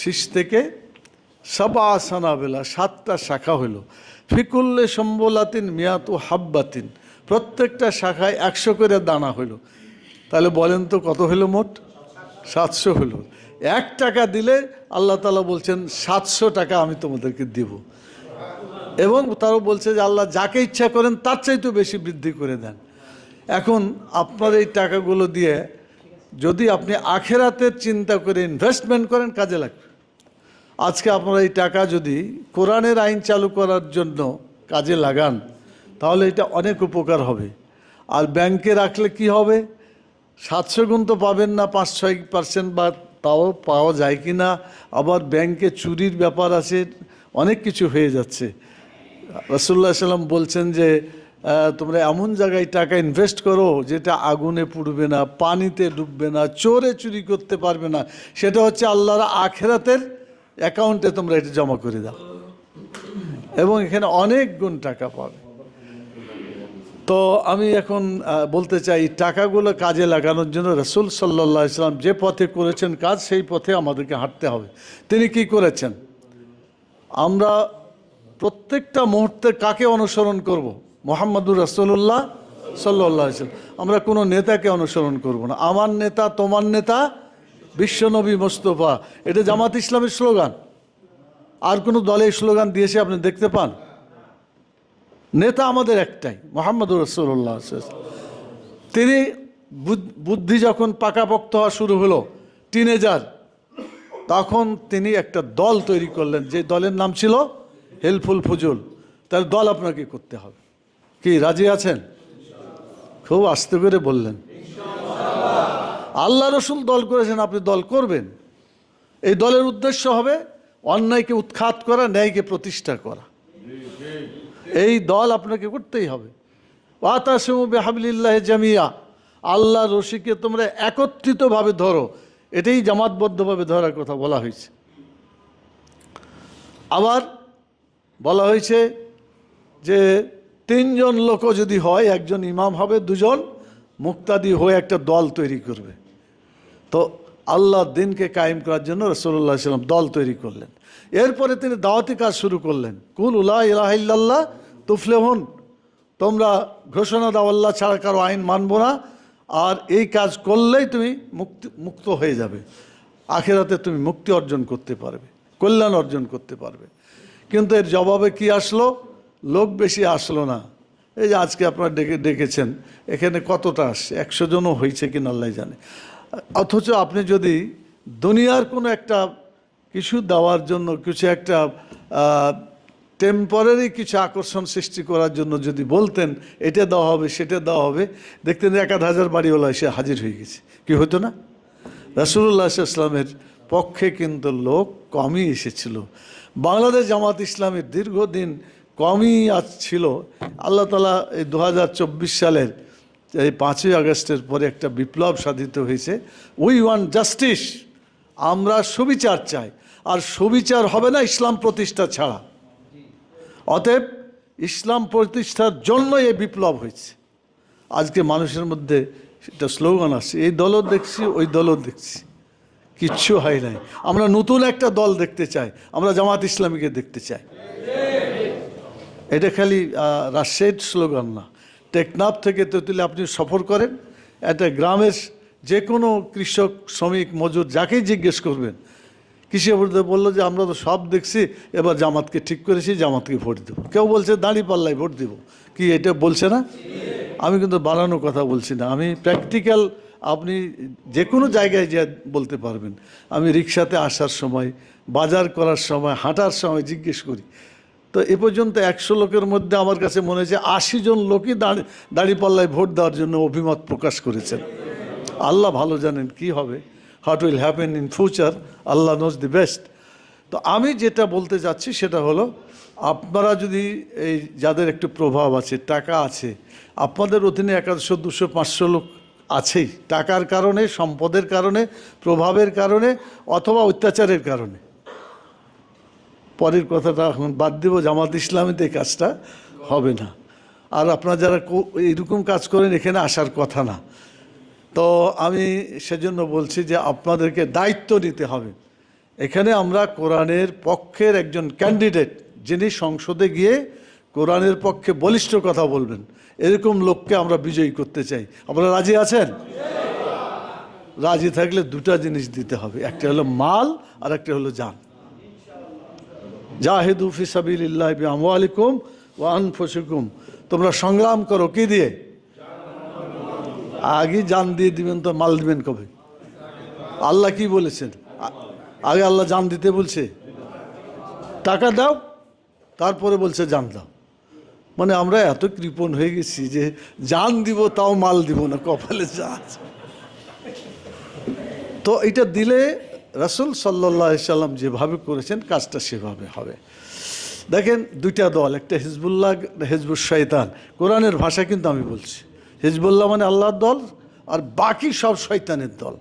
শীষ থেকে সাবা আসানা বেলা সাতটা শাখা হলো ফিকুল্লে সম্বলাতিন মিয়াতু হাব্বাতিন। প্রত্যেকটা শাখায় একশো করে দানা হলো তাহলে বলেন তো কত হলো মোট? সাতশো হলো এক টাকা দিলে আল্লাহ তালা বলছেন, সাতশো টাকা আমি তোমাদেরকে দিব। এবং তারও বলছে যে, আল্লাহ যাকে ইচ্ছা করেন তার চাইতে বেশি বৃদ্ধি করে দেন। এখন আপনার এই টাকাগুলো দিয়ে যদি আপনি আখেরাতের চিন্তা করে ইনভেস্টমেন্ট করেন, কাজে লাগবে। আজকে আপনারা এই টাকা যদি কোরআনের আইন চালু করার জন্য কাজে লাগান, তাহলে এটা অনেক উপকার হবে। আর ব্যাংকে রাখলে কি হবে? সাতশো গুণ তো পাবেন না পাঁচ ছয় পার্সেন্ট বা তাও পাওয়া যায় কি না। আবার ব্যাংকে চুরির ব্যাপার আছে, অনেক কিছু হয়ে যাচ্ছে। রসুল্লাহ সাল্লাম বলছেন যে তোমরা এমন জায়গায় টাকা ইনভেস্ট করো যেটা আগুনে পুড়বে না, পানিতে ডুববে না, চোরে চুরি করতে পারবে না। সেটা হচ্ছে আল্লাহর আখেরাতের অ্যাকাউন্টে তোমরা এটা জমা করে দাও। এবং এখানে অনেক গুণ টাকা পাবে। তো আমি এখন বলতে চাই, টাকাগুলো কাজে লাগানোর জন্য রসুল সাল্লাহ ইসলাম যে পথে করেছেন কাজ, সেই পথে আমাদেরকে হাঁটতে হবে। তিনি কি করেছেন? আমরা প্রত্যেকটা মুহূর্তে কাকে অনুসরণ করব। মোহাম্মদুর রসুল্লাহ সাল্লাহ আমরা কোনো নেতাকে অনুসরণ করব না। আমার নেতা, তোমার নেতা, বিশ্বনবী মোস্তফা। এটা জামাত ইসলামের স্লোগান। আর কোনো দলে স্লোগান দিয়েছে আপনি দেখতে পান? নেতা আমাদের একটাই, মোহাম্মদুর রসুল্লাহ তিনি বুদ- বুদ্ধি যখন পাকাপোক্ত হওয়া শুরু হলো, টিনেজার, তখন তিনি একটা দল তৈরি করলেন। যে দলের নাম ছিল হেল্পফুল ফুজুল। তার দল আপনাকে করতে হবে। কি, রাজি আছেন? খুব আস্তে করে বললেন। আল্লাহ রসুল দল করেছেন, আপনি দল করবেন। এই দলের উদ্দেশ্য হবে অন্যায়কে উৎখাত করা, ন্যায়কে প্রতিষ্ঠা করা। এই দল আপনাকে করতেই হবে। ওয়াতাসমুবে জামিয়া। আল্লাহ রশিকে তোমরা একত্রিতভাবে ধরো। এটাই জামাতবদ্ধভাবে ধরার কথা বলা হয়েছে। আবার বলা হয়েছে যে তিনজন লোকও যদি হয়, একজন ইমাম হবে, দুজন মুক্তাদি হয়ে একটা দল তৈরি করবে। তো আল্লাহ দিনকে কায়েম করার জন্য রসুল্লাহ সাল্লাম দল তৈরি করলেন। এরপরে তিনি দাওয়াতি কাজ শুরু করলেন। কুল উল্লাহ ইলাহিল্লাহ তুফলে হন তোমরা ঘোষণা দাও, আল্লাহ ছাড়া কারও আইন মানবো না। আর এই কাজ করলেই তুমি মুক্তি, মুক্ত হয়ে যাবে। আখেরাতে তুমি মুক্তি অর্জন করতে পারবে, কল্যাণ অর্জন করতে পারবে। কিন্তু এর জবাবে কি আসলো? লোক বেশি আসলো না। এই যে আজকে আপনারা ডেকে, ডেকেছেন, এখানে কতটা আসছে? একশো জনও হয়েছে কিনা আল্লাহ জানে। অথচ আপনি যদি দুনিয়ার কোনো একটা কিছু দেওয়ার জন্য, কিছু একটা টেম্পোরারি কিছু আকর্ষণ সৃষ্টি করার জন্য যদি বলতেন, এটা দেওয়া হবে, সেটা দেওয়া হবে, দেখতেন এক আধ হাজার বাড়িওয়ালা এসে হাজির হয়ে গেছে। কি হতো না? রাসুল্লাহ ইসলামের পক্ষে কিন্তু লোক কমই এসেছিল। বাংলাদেশ জামাত ইসলামের দীর্ঘদিন কমই আজ ছিল। আল্লাহ তালা এই দু হাজার চব্বিশ সালের এই পাঁচই আগস্টের পরে একটা বিপ্লব সাধিত হয়েছে। উই ওয়ান জাস্টিস আমরা সুবিচার চাই। আর সুবিচার হবে না ইসলাম প্রতিষ্ঠা ছাড়া। অতএব ইসলাম প্রতিষ্ঠার জন্য এই বিপ্লব হয়েছে। আজকে মানুষের মধ্যে একটা স্লোগান আসছে এই দলও দেখছি, ওই দলও দেখছি। কিচ্ছু হয় নাই। আমরা নতুন একটা দল দেখতে চাই। আমরা জামাত ইসলামীকে দেখতে চাই। এটা খালি রাজশাহীর স্লোগান না। টেকনাফ থেকে তেঁতুলে আপনি সফর করেন, একটা গ্রামের যে কোনো কৃষক, শ্রমিক, মজুর যাকেই জিজ্ঞেস করবেন, কৃষি অফিসার বলল যে, আমরা তো সব দেখছি, এবার জামাতকে ঠিক করেছি, জামাতকে ভোট দেবো। কেউ বলছে দাঁড়ি পাল্লায় ভোট দেবো। কি এটা বলছে না? আমি কিন্তু বানানো কথা বলছি না। আমি প্র্যাকটিক্যাল আপনি যে কোনো জায়গায় যে বলতে পারবেন। আমি রিক্সাতে আসার সময়, বাজার করার সময়, হাঁটার সময় জিজ্ঞেস করি তো এ পর্যন্ত একশো লোকের মধ্যে আমার কাছে মনে হয়েছে আশি জন লোকই দাঁড়ি, দাঁড়িপাল্লায় ভোট দেওয়ার জন্য অভিমত প্রকাশ করেছেন। আল্লাহ ভালো জানেন কি হবে। What will happen in future Allah knows the best তো আমি যেটা বলতে যাচ্ছি সেটা হলো, আপনারা যদি এই যাদের একটু প্রভাব আছে, টাকা আছে, আপনাদের অধীনে একাদশো, দুশো, পাঁচশো লোক আছেই। টাকার কারণে, সম্পদের কারণে, প্রভাবের কারণে, অথবা অত্যাচারের কারণে। পরের কথাটা এখন বাদ দিব, জামাত ইসলামীতে কাজটা হবে না। আর আপনারা যারা এইরকম কাজ করেন, এখানে আসার কথা না। তো আমি সেজন্য বলছি যে আপনাদেরকে দায়িত্ব নিতে হবে। এখানে আমরা কোরআনের পক্ষের একজন ক্যান্ডিডেট, যিনি সংসদে গিয়ে কোরআনের পক্ষে বলিষ্ঠ কথা বলবেন, এরকম লোককে আমরা বিজয়ী করতে চাই। আপনারা রাজি আছেন? রাজি থাকলে দুটা জিনিস দিতে হবে, একটা হলো মাল আর একটা হলো জান। জাহেদু ফি সাবিলিল্লাহ বি আমওয়ালিকুম ওয়া আনফুসিকুম। তোমরা সংগ্রাম করো কি দিয়ে? আগে জান দিয়ে দিবেন তো মাল দিবেন কবে? আল্লাহ কি বলেছেন? আগে আল্লাহ জান দিতে বলছে। টাকা দাও, তারপরে বলছে জান দাও। মানে আমরা এত কৃপণ হয়ে গেছি যে জান দিব তাও মাল দিব না, কপালে যা তো এটা দিলে রাসুল সাল্লাহ সাল্লাম যেভাবে করেছেন, কাজটা সেভাবে হবে। দেখেন, দুইটা দল, একটা হিজবুল্লাহ হিজবুল শয়তান। কোরআনের ভাষা কিন্তু আমি বলছি, হিজবুল্লাহ মানে আল্লাহর দল, আর বাকি সব শয়তানের দল।